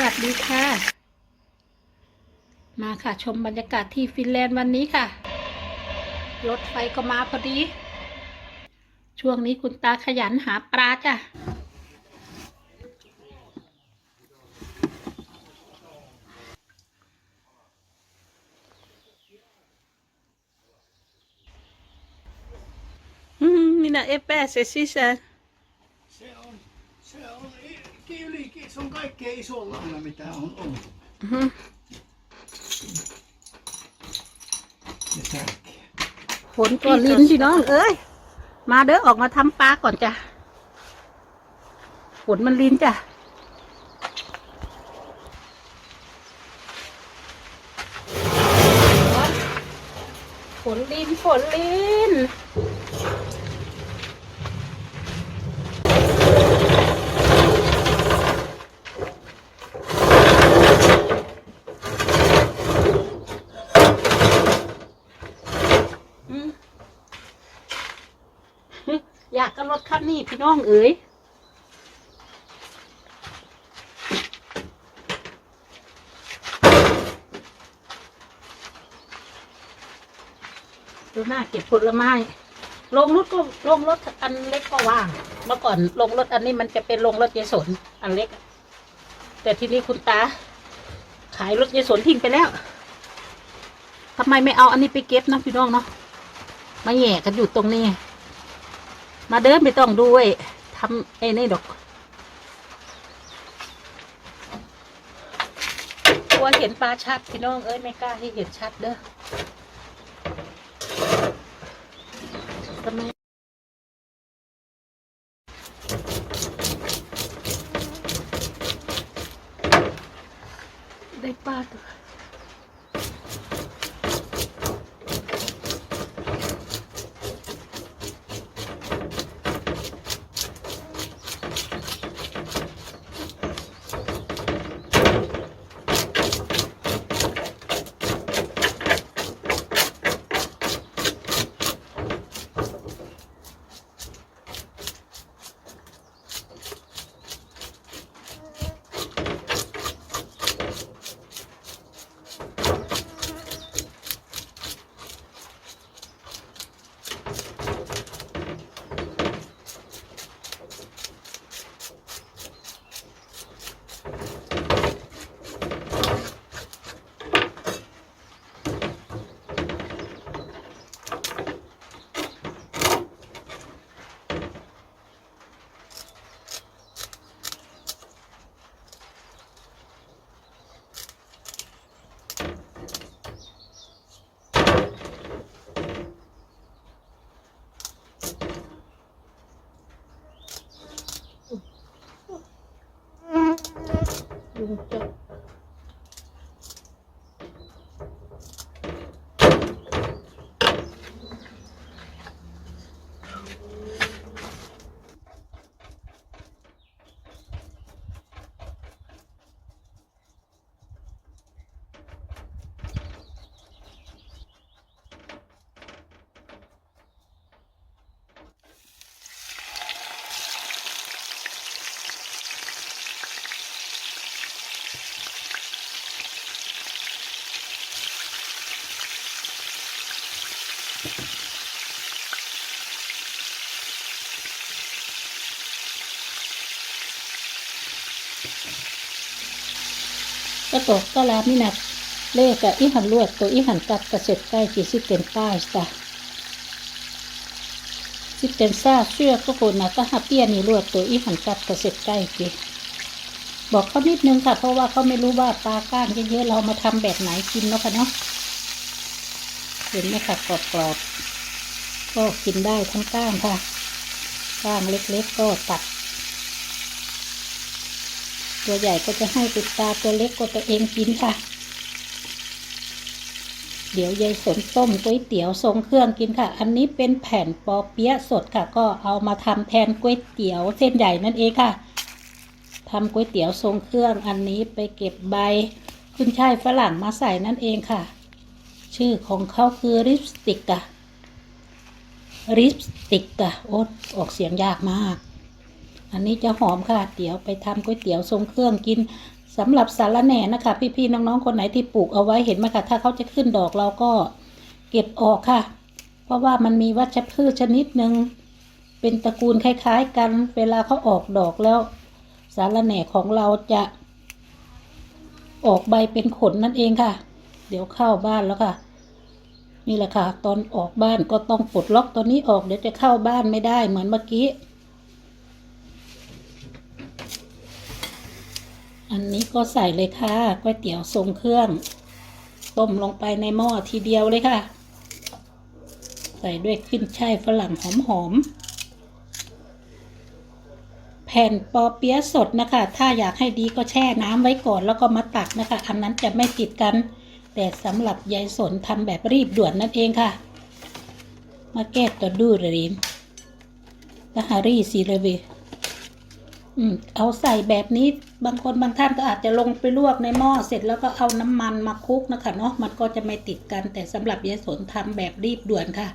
วัสดีค่ะ มาค่ะชมบรรยากาศที่ฟินแลนด์วันนี้ค่ะ รถไฟก็มาพอดี ช่วงนี้คุณตาขยันหาปลาจ้ะ Mm, minä epäse sisään. Se on, se on i- yli, se on kaikkein isoin lahna, mitä on ollut. Mhm. Ja tärkeä. ฝนตัวลิ้นพี่น้องเอ้ย มาเด้อออกมาทำปลาก่อนจ้ะฝนมันลิ้นจ้ะ ฝนลิ้นฝนลิ้น อยากกับรถคันนี้พี่น้องเอ๋ยดูหน้าเก็บผลไม้ลงรถก็ลงรถอันเล็กก็ว่าง เมื่อก่อนลงรถอันนี้มันจะเป็นลงรถยายสนอันเล็ก แต่ทีนี้คุณตา ขายรถยายสนทิ้งไปแล้วทำไมไม่เอาอันนี้ไปเก็บนะพี่น้องเนาะมาแหย่กันอยู่ตรงนี้ มาเดินไม่ต้องด้วยทำไอ้นี่ดอกกลัวเห็นปลาชัดพี่น้องเอ้ยไม่กล้าให้เห็นชัดเด้อทำไมได้ปลาตัว ยุง ก็ตกก็ลามินักเลขกับอีหันลวดตัวอีหันกัดกระเสร็จใกล้กี่สิเป็นป้ายจ้ะสิเป็นซาเชื่อก็คนนะก็ฮับเปียนี่ลวดตัวอีหันกัดกระเสร็จใกล้กี่บอกเขานิดนึงค่ะเพราะว่าเขาไม่รู้ว่าปลาก้างเยอะๆเรามาทำแบบไหนกินเนาะค่ะเนาะเห็นไหมค่ะกรอบๆก็กินได้ทั้งก้างค่ะก้างเล็กๆก็ตัด ตัวใหญ่ก็จะให้ติดตาตัวเล็กก็ตัวเองกินค่ะ เดี๋ยวยายสนต้มก๋วยเตี๋ยวทรงเครื่องกินค่ะ อันนี้เป็นแผ่นปอเปี๊ยะสดค่ะ ก็เอามาทำแทนก๋วยเตี๋ยวเส้นใหญ่นั่นเองค่ะทำก๋วยเตี๋ยวทรงเครื่องอันนี้ไปเก็บใบขึ้นช่ายฝรั่งมาใส่นั่นเองค่ะ ชื่อของเขาคือริปสติกอะริปสติกอะโอ๊ตออกเสียงยากมาก อันนี้จะหอมค่ะเดี๋ยวไปทำก๋วยเตี๋ยวทรงเครื่องกินสำหรับสารแหน่นะคะ พี่ๆน้องๆคนไหนที่ปลูกเอาไว้เห็นไหมคะถ้าเขาจะขึ้นดอกเราก็เก็บออกค่ะ เพราะว่ามันมีวัชพืชชนิดหนึ่งเป็นตระกูลคล้าย ๆ กัน เวลาเขาออกดอกแล้ว สารแหน่ของเราจะออกใบเป็นขนนั่นเองค่ะ เดี๋ยวเข้าบ้านแล้วค่ะ นี่แหละค่ะ ตอนออกบ้านก็ต้องปลดล็อกตัวนี้ออกเดี๋ยวจะเข้าบ้านไม่ได้เหมือนเมื่อกี้ อันนี้ก็ใส่เลยค่ะก๋วยเตี๋ยวทรงเครื่อง ต้มลงไปในหม้อทีเดียวเลยค่ะ ใส่ด้วยขึ้นช่ายฝรั่งหอมๆแผ่นปอเปี๊ยะสดนะคะ ถ้าอยากให้ดีก็แช่น้ำไว้ก่อนแล้วก็มาตักนะคะ อันนั้นจะไม่ติดกัน แต่สำหรับยายสนทำแบบรีบด่วนนั่นเองค่ะ มาแก้ตัวดูรีมและฮารี่ซีเรเว เอาใส่แบบนี้บางคนบางท่านก็อาจจะลงไปลวกในหม้อเสร็จแล้วก็เอาน้ำมันมาคลุกนะคะเนาะมันก็จะไม่ติดกันแต่สำหรับยายสนทำแบบรีบด่วนค่ะ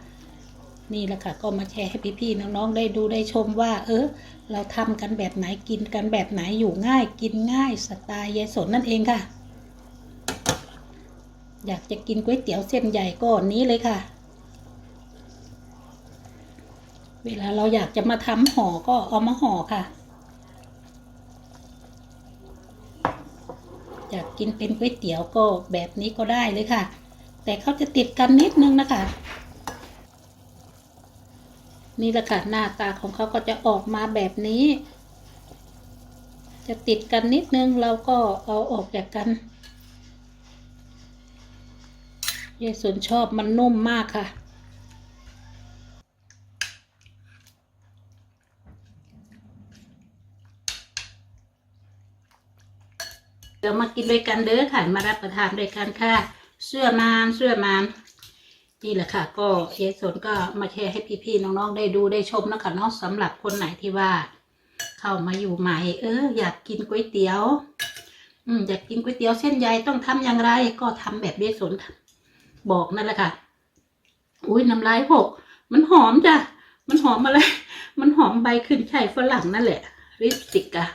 นี่แหละค่ะ ก็มาแชร์ให้พี่ๆน้องๆได้ดูได้ชมว่า เออเราทำกันแบบไหนกินกันแบบไหนอยู่ง่าย กินง่ายสไตล์ยายสนนั่นเองค่ะ อยากจะกินก๋วยเตี๋ยวเส้นใหญ่ก็นี้เลยค่ะเวลาเราอยากจะมาทำห่อก็เอามาห่อค่ะ อยากกินเป็นก๋วยเตี๋ยวก็แบบนี้ก็ได้เลยค่ะ แต่เขาจะติดกันนิดนึงนะคะ นี่แหละค่ะหน้าตาของเขาก็จะออกมาแบบนี้ จะติดกันนิดนึงเราก็เอาออกจากกันยายสนชอบมันนุ่มมากค่ะ เดี๋ยวมา กินด้วยกันเด้อค่ะ มารับประทานด้วยกันค่ะเสื้อมานเสื้อมานนี่แหละค่ะ ก็เยสนก็มาแชร์ให้พี่ๆน้องๆได้ดูได้ชมนะคะเนาะสำหรับคนไหนที่ว่า เข้ามาอยู่ใหม่ เออ อยากกินก๋วยเตี๋ยว อืมอยากกินก๋วยเตี๋ยวเส้นใหญ่ต้องทำอย่างไร ก็ทำแบบเยสนบอกนั่นแหละค่ะ อุ้ยน้ำลายหก มันหอมจ้ะ มันหอมอะไร มันหอมใบขึ้นช่ายฝรั่งนั่นแหละ ลิปสติกอะ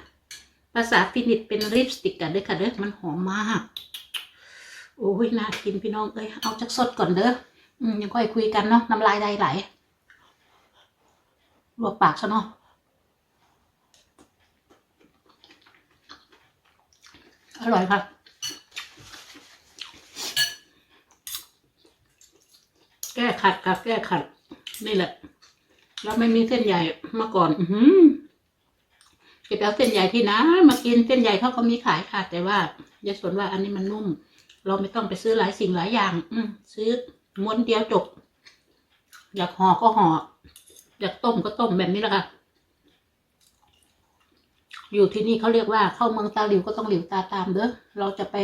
ภาษาฟินิชเป็นลิปสติกกันเด้อค่ะเด้อมันหอมมาก โอ้ยน่ากินพี่น้องเอ้ยเอาจักสดก่อนเด้ออืมยังค่อยคุยกันเนาะน้ำลายใดไหลลวกปากซะเนาะอร่อยค่ะแก้ขัดค่ะแก้ขัด นี่แหละ เราไม่มีเส้นใหญ่มาก่อน อื อหือเก็บเอาเส้นใหญ่ที่นะมากินเส้นใหญ่เขาก็มีขายค่ะ แต่ว่ายายสนว่าอันนี้มันนุ่ม เราไม่ต้องไปซื้อหลายสิ่งหลายอย่าง อืซื้อม้วนเดียวจบ อยากห่อก็ห่ออยากต้มก็ต้มแบบนี้แหละค่ะ อยู่ที่นี่เขาเรียกว่าเข้าเมืองตาหลิวก็ต้องหลิวตาตามเด้อเราจะไป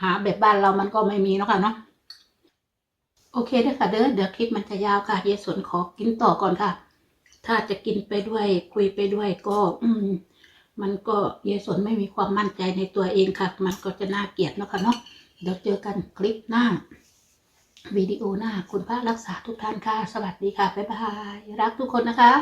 หาแบบบ้านเรามันก็ไม่มีนะค่ะเนาะโอเคเด้อค่ะเด้อเดี๋ยวคลิปมันจะยาวค่ะยายสวนขอกินต่อก่อนค่ะ ถ้าจะกินไปด้วยคุยไปด้วยก็ อืม มันก็เยสนไม่มีความมั่นใจในตัวเองค่ะ มันก็จะน่าเกลียดเนาะค่ะเนาะเดี๋ยวเจอกันคลิปหน้าวิดีโอหน้าคุณพระรักษาทุกท่านค่ะ สวัสดีค่ะ บ๊ายบาย รักทุกคนนะคะ